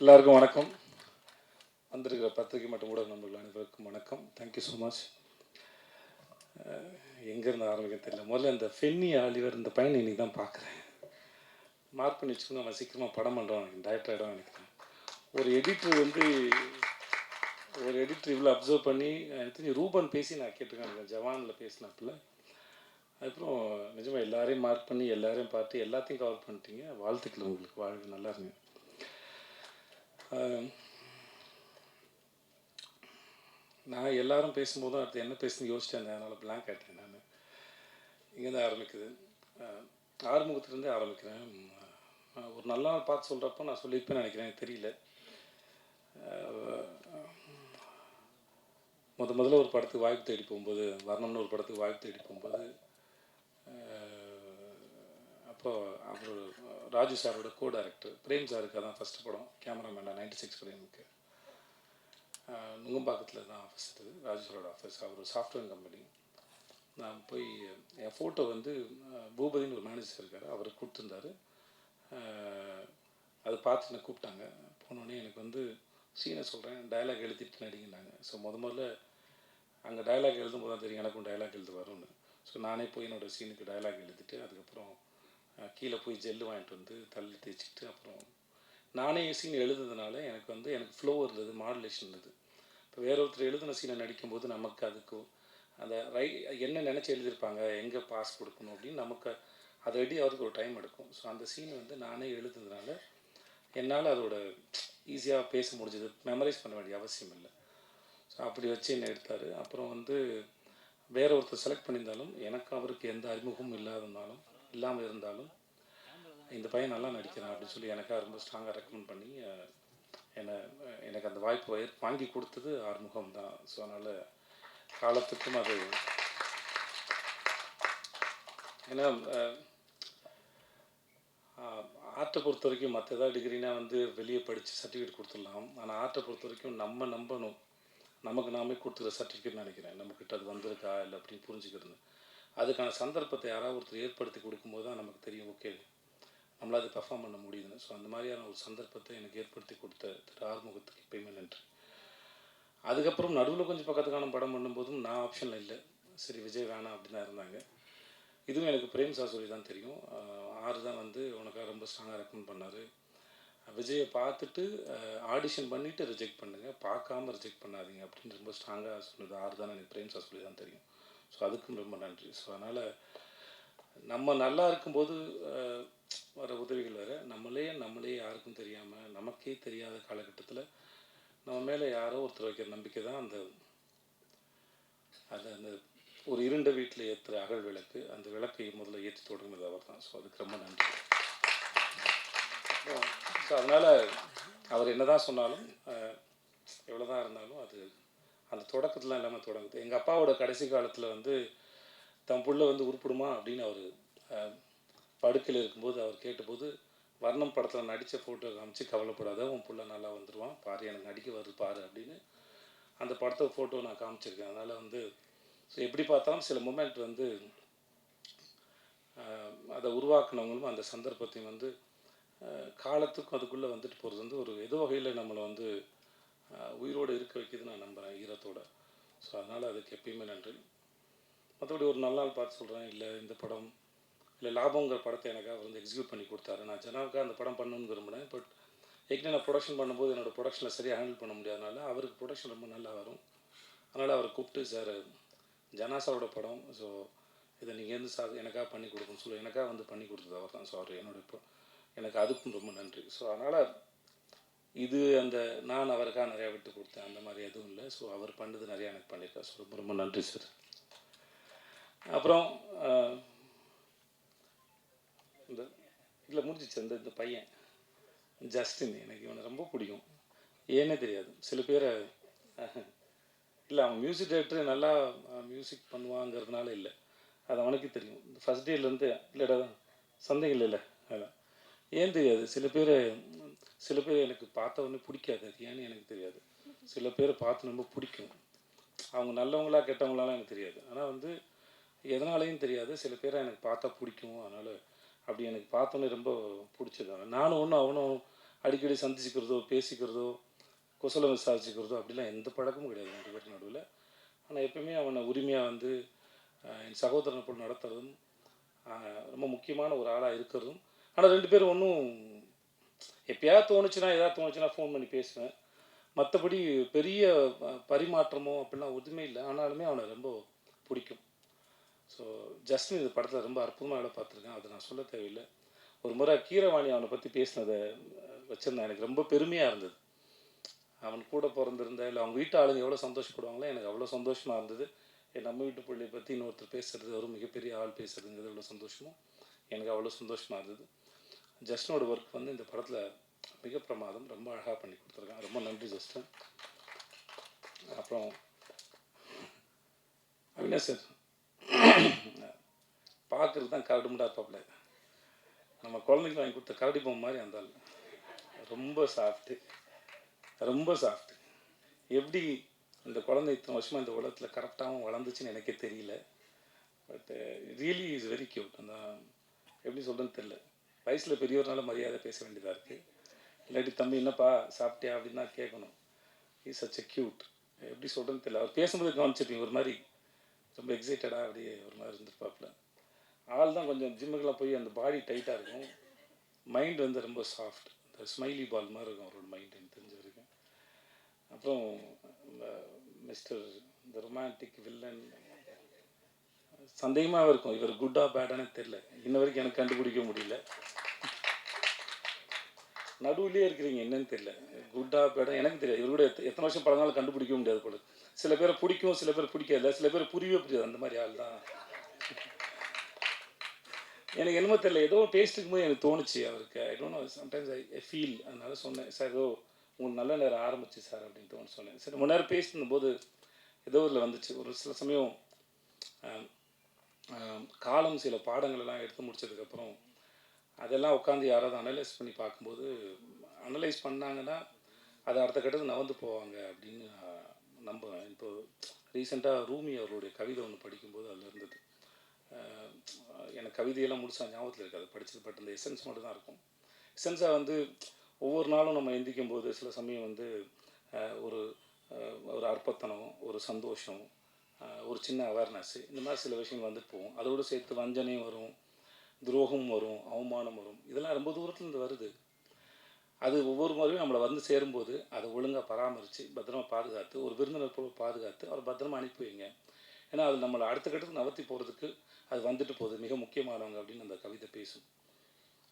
எல்லாருக்கும் வணக்கம். வந்திருக்கிற பத்திரிகை மற்றும் ஊடக நண்பர்கள் அனைவருக்கும் வணக்கம். தேங்க்யூ ஸோ மச் எங்கேருந்து ஆரம்பிக்க தெரியல. முதல்ல இந்த ஃபென்னி ஆலிவர் இந்த பையனை இன்னைக்கு தான் பார்க்குறேன். மார்க் பண்ணி வச்சுக்கணும். அவன் சீக்கிரமாக படம் பண்ணுறான் எனக்கு டைரக்டர் ஆகிடும் நினைக்கிறேன். ஒரு எடிட்டர் வந்து ஒரு எடிட்டர் இவ்வளோ அப்சர்வ் பண்ணி எனக்கு ரூபன் பேசி நான் கேட்டிருக்கேன். ஜவானில் பேசினாப்புல. அதுக்கப்புறம் நிஜமாக எல்லாரையும் மார்க் பண்ணி எல்லாரையும் பார்த்து எல்லாத்தையும் கவர் பண்ணிட்டீங்க. வாழ்த்துக்கள் உங்களுக்கு. வாழ்க்கை நல்லா இருங்க. நான் எல்லாரும் பேசும்போதும் அடுத்து என்ன பேசுன்னு யோசிச்சேன். அதனால் பிளாங்க் ஆகிட்டேன் நான். இங்கேருந்து ஆரம்பிக்குது. ஆறுமுகத்துலேருந்தே ஆரம்பிக்கிறேன். ஒரு நல்ல நாள் பார்த்து சொல்கிறப்போ நான் சொல்லியிருப்பேன்னு நினைக்கிறேன். எனக்கு தெரியல. முத முதல்ல ஒரு படத்துக்கு வாய்ப்பு தேடி போகும்போது வரணும்னு ஒரு படத்துக்கு வாய்ப்பு தேடி போகும்போது அப்போ அவர் ராஜு சாரோட கோ டைரக்டர் பிரேம் சாருக்கு அதான் ஃபஸ்ட்டு படம் கேமராமேன் நைன்டி சிக்ஸ் பிரேமுக்கு நுங்கம்பாக்கத்தில் தான் ஆஃபீஸ் இது ராஜு சாரோட ஆஃபீஸ் அவர் சாஃப்ட்வேர் கம்பெனி நான் போய் என் ஃபோட்டோ வந்து பூபதின்னு ஒரு மேனேஜர் இருக்கார் அவர் கொடுத்துருந்தார். அதை பார்த்து என்னை கூப்பிட்டாங்க. போனோடனே எனக்கு வந்து சீனை சொல்கிறேன் டயலாக் எழுதிட்டு நடிங்கன்னாங்க ஸோ முத முதல்ல அங்கே டயலாக் எழுதும்போது தான் தெரியும் எனக்கும் டயலாக் எழுத வரும்னு ஸோ நானே போய் என்னோடய சீனுக்கு டயலாக் எழுதிட்டு அதுக்கப்புறம் கீழே போய் ஜெல்லு வாங்கிட்டு வந்து தள்ளி தேய்ச்சிட்டு அப்புறம் நானே சீன் எழுதுனதுனால எனக்கு வந்து எனக்கு ஃப்ளோ இருந்தது மாடுலேஷன் இருந்தது. இப்போ வேற ஒருத்தர் எழுதின சீனை நடிக்கும்போது நமக்கு அதுக்கு அந்த ரை என்ன நினச்சி எழுதியிருப்பாங்க எங்கே பாஸ் கொடுக்கணும் அப்படின்னு நமக்கு அதடி ரெடி ஒரு டைம் எடுக்கும். ஸோ அந்த சீன் வந்து நானே எழுதுனதுனால என்னால் அதோட ஈஸியாக பேச முடிஞ்சது மெமரைஸ் பண்ண வேண்டிய அவசியம் இல்லை. ஸோ அப்படி வச்சு என்ன எடுத்தார். அப்புறம் வந்து வேற ஒருத்தர் செலக்ட் பண்ணியிருந்தாலும் எனக்கு அவருக்கு எந்த அறிமுகமும் இல்லாதனாலும் இல்லாமல் இருந்தாலும் இந்த பையன் நல்லா நடிக்கிறான் அப்படின்னு சொல்லி எனக்காக ரொம்ப ஸ்ட்ராங்காக ரெக்கமெண்ட் பண்ணி என்னை எனக்கு அந்த வாய்ப்பு வாங்கி கொடுத்தது ஆறுமுகம் தான். ஸோ அதனால் காலத்துக்கும் அது ஏன்னா ஆர்ட்டை பொறுத்த வரைக்கும் மற்ற ஏதாவது டிகிரினா வந்து வெளியே படித்து சர்டிஃபிகேட் கொடுத்துடலாம். ஆனால் ஆர்ட்டை பொறுத்த வரைக்கும் நம்ம நம்பணும். நமக்கு நாமே கொடுத்துற சர்டிஃபிகேட் நினைக்கிறேன். நம்மக்கிட்ட அது வந்திருக்கா இல்லை அப்படின்னு புரிஞ்சுக்கிறது. அதுக்கான சந்தர்ப்பத்தை யாராவது ஒருத்தர் ஏற்படுத்தி கொடுக்கும்போது தான் நமக்கு தெரியும் ஓகே நம்மளால் அது பெர்ஃபார்ம் பண்ண முடியுதுன்னு. ஸோ அந்த மாதிரியான ஒரு சந்தர்ப்பத்தை எனக்கு ஏற்படுத்தி கொடுத்த திரு ஆறுமுகத்துக்கு எப்பயுமே நன்றி. அதுக்கப்புறம் நடுவில் கொஞ்சம் பக்கத்துக்கான படம் பண்ணும்போதும் நான் ஆப்ஷனில் இல்லை. சரி விஜய் வேணாம் அப்படின்னு தான் இருந்தாங்க. இதுவும் எனக்கு பிரேம் சார் சொல்லி தான் தெரியும். ஆறு தான் வந்து உனக்காக ரொம்ப ஸ்ட்ராங்காக ரெக்கமெண்ட் பண்ணார். விஜயை பார்த்துட்டு ஆடிஷன் பண்ணிவிட்டு ரிஜெக்ட் பண்ணுங்கள் பார்க்காம ரிஜெக்ட் பண்ணாதீங்க அப்படின்னு ரொம்ப ஸ்ட்ராங்காக சொன்னது ஆறு தான் எனக்கு பிரேம் சார் சொல்லி தான் தெரியும். ஸோ அதுக்கும் ரொம்ப நன்றி. ஸோ அதனால் நம்ம நல்லா இருக்கும்போது வர உதவிகள் வேறு. நம்மளே நம்மளே யாருக்கும் தெரியாமல் நமக்கே தெரியாத காலகட்டத்தில் நம்ம மேலே யாரோ ஒருத்தர் வைக்கிற நம்பிக்கை தான் அந்த அது அந்த ஒரு இருண்ட வீட்டில் ஏற்றுற அகல் விளக்கு. அந்த விளக்கை முதல்ல ஏற்றி தொடங்கினது அவர் தான். ஸோ அதுக்கு ரொம்ப நன்றி. ஸோ அதனால் அவர் என்ன தான் சொன்னாலும் எவ்வளோ தான் இருந்தாலும் அது அந்த தொடக்கத்தில் இல்லாமல் தொடங்குது. எங்கள் அப்பாவோட கடைசி காலத்தில் வந்து தன் புள்ள வந்து உருப்பிடுமா? அப்படின்னு அவர் படுக்கையில் இருக்கும்போது அவர் கேட்டபோது வர்ணம் படத்தில் நடித்த ஃபோட்டோ காமிச்சு கவலைப்படாத உன் புள்ள நல்லா வந்துடுவான் பாரு எனக்கு நடிக்க வருது பாரு அப்படின்னு அந்த படத்தை ஃபோட்டோ நான் காமிச்சிருக்கேன். அதனால் வந்து ஸோ எப்படி பார்த்தாலும் சில மூமெண்ட் வந்து அதை உருவாக்குனவங்களும் அந்த சந்தர்ப்பத்தையும் வந்து காலத்துக்கும் அதுக்குள்ளே வந்துட்டு போகிறது வந்து ஒரு எது வகையில் நம்மளை வந்து உயிரோடு இருக்க வைக்குதுன்னு நான் நம்புகிறேன் ஈரத்தோட. ஸோ அதனால் அதுக்கு எப்பயுமே நன்றி. மற்றபடி ஒரு நல்ல நாள் பார்த்து சொல்கிறேன் இல்லை இந்த படம் இல்லை லாபங்கிற படத்தை எனக்கு அவர் வந்து எக்ஸிக்யூட் பண்ணி கொடுத்தாரு. நான் ஜனாவுக்காக அந்த படம் பண்ணணும்னு விரும்பினேன் பட் ஏற்கனவே நான் ப்ரொடக்ஷன் பண்ணும்போது என்னோடய ப்ரொடக்ஷனில் சரியாக ஹேண்டில் பண்ண முடியாதனால அவருக்கு ப்ரொடக்ஷன் ரொம்ப நல்லா வரும். அதனால் அவரை கூப்பிட்டு சார் ஜனாசாரோட படம் ஸோ இதை நீங்கள் இருந்து சார் எனக்காக பண்ணி கொடுக்கணும்னு சொல்லி. எனக்காக வந்து பண்ணி கொடுத்தது அவர் தான் ஸோ அவர் என்னோட இப்போ எனக்கு அதுக்கும் ரொம்ப நன்றி. ஸோ அதனால் இது அந்த நான் அவருக்காக நிறையா விட்டு கொடுத்தேன். அந்த மாதிரி எதுவும் இல்லை. ஸோ அவர் பண்ணது நிறையா எனக்கு பண்ணியிருக்கார். ஸோ ரொம்ப ரொம்ப நன்றி சார் அப்புறம் இந்த இல்லை முடிஞ்சிச்சு. அந்த இந்த பையன் ஜஸ்டின் எனக்கு இவனை ரொம்ப பிடிக்கும். ஏன்னே தெரியாது. சில பேரை இல்லை அவன் மியூசிக் டைரக்டர் நல்லா மியூசிக் பண்ணுவாங்கிறதுனால இல்லை. அது அவனுக்கு தெரியும். ஃபஸ்ட் டேலேருந்து இல்லைடா சந்தேகம் இல்லைல்ல. அதான். ஏன் தெரியாது. சில பேர் சில பேர் எனக்கு பார்த்த உடனே பிடிக்காது. அது ஏன்னு எனக்கு தெரியாது. சில பேரை பார்த்து ரொம்ப பிடிக்கும். அவங்க நல்லவங்களா கெட்டவங்களாலாம் எனக்கு தெரியாது. ஆனால் வந்து எதனாலையும் தெரியாது. சில பேரை எனக்கு பார்த்தா பிடிக்கும். அதனால் அப்படி எனக்கு பார்த்தோன்னே ரொம்ப பிடிச்சது. நானும் ஒன்றும் அவனும் அடிக்கடி சந்திச்சுக்கிறதோ பேசிக்கிறதோ குசலம் விசாரிச்சுக்கிறதோ அப்படிலாம் எந்த பழக்கமும் கிடையாது ரெண்டு பேருக்கு நடுவில். ஆனால் எப்பயுமே அவனை உரிமையாக வந்து என் சகோதரனை போல் நடத்துறதும் ரொம்ப முக்கியமான ஒரு ஆளாக இருக்கிறதும் ஆனால் ரெண்டு பேரும் ஒன்றும் எப்பயாவது தோணுச்சுன்னா ஏதாவது தோணுச்சுன்னா ஃபோன் பண்ணி பேசுவேன். மற்றபடி பெரிய பரிமாற்றமோ அப்படிலாம் எதுவுமே இல்லை. ஆனாலுமே அவனை ரொம்ப பிடிக்கும். ஸோ ஜஸ்டின் இந்த படத்தில் ரொம்ப அற்புதமாக வேலை பார்த்துருக்கேன். அதை நான் சொல்ல தேவையில்லை. ஒரு முறை கீரவாணி அவனை பற்றி பேசினதை வச்சுருந்தேன். எனக்கு ரொம்ப பெருமையாக இருந்தது. அவன் கூட பிறந்திருந்த இல்லை அவங்க வீட்டு ஆளுங்க எவ்வளோ சந்தோஷப்படுவாங்களோ எனக்கு அவ்வளோ சந்தோஷமாக இருந்தது. என் நம்ம வீட்டு பிள்ளையை பற்றி இன்னொருத்தர் பேசுகிறது ஒரு மிகப்பெரிய ஆள் பேசுறதுங்கிறது எவ்வளோ சந்தோஷமோ எனக்கு அவ்வளோ சந்தோஷமாக இருந்தது. ஜஸ்டனோட ஒர்க் வந்து இந்த படத்தில் மிக பிரமாதம் ரொம்ப அழகாக பண்ணி கொடுத்துருக்கான் ரொம்ப நன்றி ஜஸ்டன். அப்புறம் அவினாஷ் சார் பார்க்குறது தான் கரடு முண்டா இருப்பாப்புல நம்ம குழந்தைக்கு வாங்கி கொடுத்த கரடி பொம்மை மாதிரி அந்த ஆள். ரொம்ப சாஃப்ட்டு ரொம்ப சாஃப்ட்டு எப்படி இந்த குழந்தை இத்தனை வருஷமாக இந்த உலகத்தில் கரெக்டாகவும் வளர்ந்துச்சுன்னு எனக்கே தெரியல. But really is very cute அந்த எப்படி சொல்கிறேன்னு தெரில வயசில் பெரியவர்னால மரியாதை பேச வேண்டியதாக இருக்குது இல்லாட்டி தம்பி என்னப்பா சாப்பிட்டியா? அப்படின்னு தான் கேட்கணும் இஸ் சச் எ க்யூட் எப்படி சொல்கிறேன்னு தெரியல. அவர் பேசும்போது கவனிச்சிருக்கீங்க ஒரு மாதிரி ரொம்ப எக்ஸைட்டடாக அப்படியே ஒரு மாதிரி இருந்திருப்பாப்புல. ஆள் தான் கொஞ்சம் ஜிம்முக்கெல்லாம் போய் அந்த பாடி டைட்டாக இருக்கும். மைண்ட் வந்து ரொம்ப சாஃப்ட் இந்த ஸ்மைலி பால் மாதிரி இருக்கும் அவரோட மைண்ட் எனக்கு தெரிஞ்ச வரைக்கும். அப்புறம் மிஸ்டர் இந்த ரொமான்டிக் வில்லன் சந்தேகமாக இருக்கும் இவர் குட்டா பேடானே தெரில இன்ன வரைக்கும் எனக்கு கண்டுபிடிக்க முடியல. நடுவுலேயே இருக்கிறீங்க என்னன்னு தெரியல. குட்டா பேடா எனக்கு தெரியாது. இவர் கூட எத்த- எத்தனை வருஷம் பழங்காலம் கண்டுபிடிக்க முடியாது போல. சில பேரை பிடிக்கும் சில பேர் பிடிக்காது. சில பேர் புரியவே புரியாது. அந்த மாதிரி ஆள் தான். எனக்கு என்னமோ தெரியல. ஏதோ பேசிட்டு போது எனக்கு தோணுச்சு அவருக்கு. I don't know sometimes I feel அதனால சொன்னேன். சார் ஏதோ உங்களுக்கு நல்ல நேரம் ஆரம்பிச்சு சார் அப்படின்னு தோணு சொன்னேன். சரி முன்னாடி பேசின போது ஏதோ இதில் வந்துச்சு. ஒரு சில சமயம் காலம் சில பாடங்கள் எல்லாம் எடுத்து முடிச்சதுக்கப்புறம் அதெல்லாம் உட்காந்து யாராவது அனலைஸ் பண்ணி பார்க்கும்போது அனலைஸ் பண்ணாங்கன்னா அது அடுத்த கட்டத்துக்கு நகர்ந்து போவாங்க அப்படின்னு நான் நம்புவேன். இப்போ ரீசெண்டாக ரூமி அவருடைய கவிதை ஒன்று படிக்கும்போது அதில் இருந்தது. எனக்கு கவிதையெல்லாம் முடிச்சா ஞாபகத்தில் இருக்காது. படித்தது பட் அந்த எசன்ஸ் மட்டும் தான் இருக்கும் எசன்ஸாக வந்து ஒவ்வொரு நாளும் நம்ம எந்திக்கும் போது சில சமயம் வந்து ஒரு ஒரு அற்பத்தனம் ஒரு சந்தோஷம் ஒரு சின்ன அவேர்னஸ் இந்த மாதிரி சில விஷயங்கள் வந்துட்டு போகும். அதோடு சேர்த்து வஞ்சனையும் வரும் துரோகம் வரும் அவமானம் வரும். இதெல்லாம் ரொம்ப தூரத்துலேருந்து வருது. அது ஒவ்வொரு முறையும் நம்மளை வந்து சேரும்போது அதை ஒழுங்காக பராமரித்து பத்திரமா பாதுகாத்து ஒரு விருந்தினர் போல பாதுகாத்து அவரை பத்திரமா அனுப்பி வைங்க. ஏன்னா அது நம்மளை அடுத்த கட்டத்துக்கு நவர்த்தி போகிறதுக்கு அது வந்துட்டு போகுது. மிக முக்கியமானவங்க அப்படின்னு அந்த கவிதை பேசும்.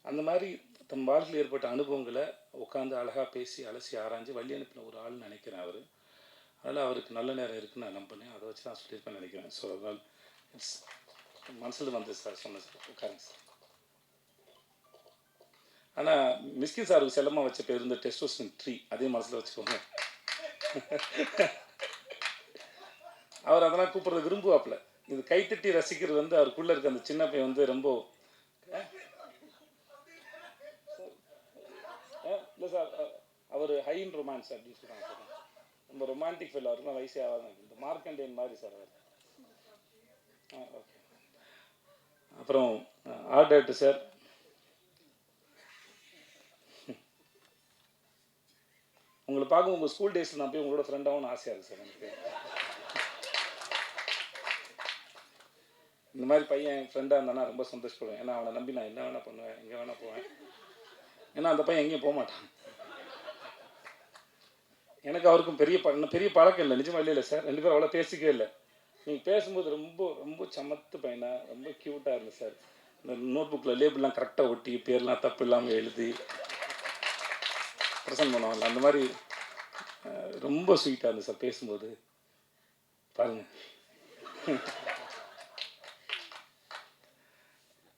அந்த மாதிரி தம் வாழ்க்கையில் ஏற்பட்ட அனுபவங்களை உட்காந்து அழகாக பேசி அலசி ஆராய்ஞ்சு வழி அனுப்பின ஒரு ஆள்னு நினைக்கிறேன் அவர். அதனால் அவருக்கு நல்ல நேரம் இருக்குன்னு நான் நம்பினேன் அதை வச்சு நான் சொல்லியிருப்பேன் நினைக்கிறேன். ஸோ அதனால் இட்ஸ் மனசில் வந்து சார் சொன்னேன் சார் உட்காருங்க சார் ஆனால் மிஸ்கின் சாருக்கு செல்லமாக வச்ச பேர் இந்த டெஸ்டோஸ்டன் ட்ரீ அதே மனசில் வச்சுக்கோங்க. அவர் அதெல்லாம் கூப்பிட்றது விரும்புவாப்புல. இது கைத்தட்டி ரசிக்கிறது வந்து அவருக்குள்ளே இருக்க அந்த சின்ன பையன் வந்து ரொம்ப இல்லை சார் அவர் ஹை இன் ரொமான்ஸ் அப்படின்னு சொல்கிறாங்க ரொம்ப ரொமான்டிக் ஃபீல் அவருக்குலாம் வயசே ஆகாது இந்த மார்க்கண்டேன் மாதிரி சார் அவர். ஆ ஓகே அப்புறம் ஆர்டர்ட்டு சார் உங்களை பார்க்க உங்கள் ஸ்கூல் டேஸில் நான் போய் உங்களோட ஃப்ரெண்டாகவும் ஆசையாக இருக்குது சார் எனக்கு. இந்த மாதிரி பையன் ஃப்ரெண்டாக இருந்தானா ரொம்ப சந்தோஷப்படுவேன். ஏன்னா அவனை நம்பி நான் என்ன வேணால் பண்ணுவேன் எங்கே வேணால் போவேன். ஏன்னா அந்த பையன் எங்கேயும் போக மாட்டான். எனக்கு அவருக்கும் பெரிய ப பெரிய பழக்கம் இல்லை. நிஜமா இல்லை சார். ரெண்டு பேரும் அவ்வளோ பேசிக்கவே இல்லை. நீங்கள் பேசும்போது ரொம்ப ரொம்ப சமத்து பையனாக ரொம்ப க்யூட்டாக இருந்தது சார். இந்த நோட் புக்கில் லேபிள்லாம் கரெக்டாக ஒட்டி பேர்லாம் தப்பு இல்லாமல் எழுதி ப்ரெசன்ட் பண்ணுவாங்கல்ல அந்த மாதிரி ரொம்ப ஸ்வீட்டாக இருந்தது சார் பேசும்போது. பாருங்க.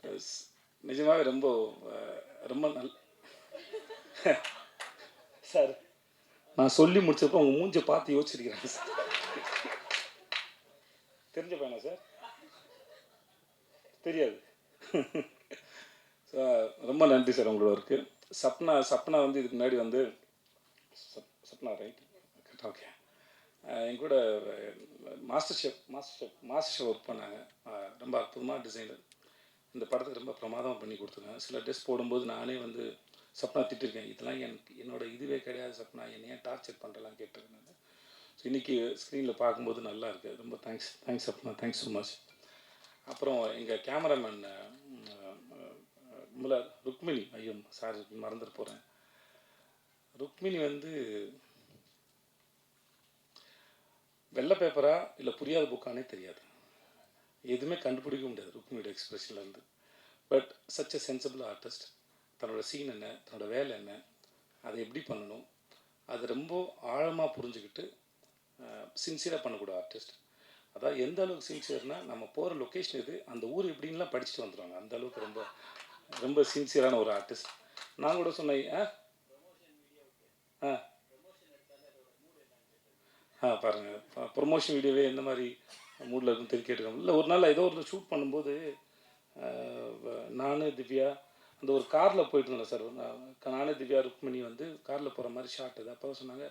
நிஜமாகவே நிஜமாவே ரொம்ப ரொம்ப நல் சார் நான் சொல்லி முடிச்சப்போ அவங்க மூஞ்சை பார்த்து யோசிச்சிருக்கிறேன் சார் தெரிஞ்ச பையனா சார் தெரியாது. ரொம்ப நன்றி சார் உங்களோட ஒர்க்கு சப்னா சப்னா வந்து இதுக்கு முன்னாடி வந்து சப்- சப்னா ரைட் ஓகே என் கூட master chef master chef master chef work பண்ணாங்க ரொம்ப அற்புதமாக டிசைனர் இந்த படத்துக்கு ரொம்ப பிரமாதமாக பண்ணி கொடுத்துருங்க சில ட்ரெஸ் போடும்போது நானே வந்து சப்னா திட்டிருக்கேன். இதெல்லாம் எனக்கு என்னோட இதுவே கிடையாது சப்னா என்னை ஏன் டார்ச்சர் பண்ணுறலாம் கேட்டிருக்கேன் ஸோ இன்றைக்கி ஸ்க்ரீனில் பார்க்கும்போது நல்லா இருக்குது ரொம்ப thanks thanks Sapna thanks so much அப்புறம் எங்கள் கேமராமேன் முல ருக்மிணி ஐயோ சார் மறந்துட்டு போகிறேன் ருக்மிணி வந்து வெள்ளை பேப்பரா இல்லை புரியாத புக்கானே தெரியாது. எதுவுமே கண்டுபிடிக்க முடியாது ருக்மிணியோட எக்ஸ்பிரஷன்லேருந்து but such a sensible artist தன்னோட சீன் என்ன தன்னோட வேலை என்ன அதை எப்படி பண்ணணும் அது ரொம்ப ஆழமாக புரிஞ்சுக்கிட்டு சின்சியராக பண்ணக்கூடிய ஆர்டிஸ்ட் அதாவது எந்த அளவுக்கு சின்சியர்னால் நம்ம போகிற லொக்கேஷன் இது அந்த ஊர் எப்படின்லாம் படிச்சுட்டு வந்துடுவாங்க அந்த அளவுக்கு ரொம்ப ரொம்ப சின்சியரான ஒரு ஆர்டிஸ்ட் நான் கூட சொன்னேன் ஆ? ஆ. ஆ பாருங்கள் ப்ரொமோஷன் வீடியோவே எந்த மாதிரி மூடில் இருக்குன்னு தெரிஞ்சு இல்லை ஒரு நாள் ஏதோ ஒரு ஷூட் பண்ணும்போது நான் திவ்யா அந்த ஒரு காரில் போயிட்டு இருந்தேன் சார். நானே திவ்யா ருக்மிணி வந்து காரில் போகிற மாதிரி ஷார்ட் இது. அப்போ சொன்னாங்க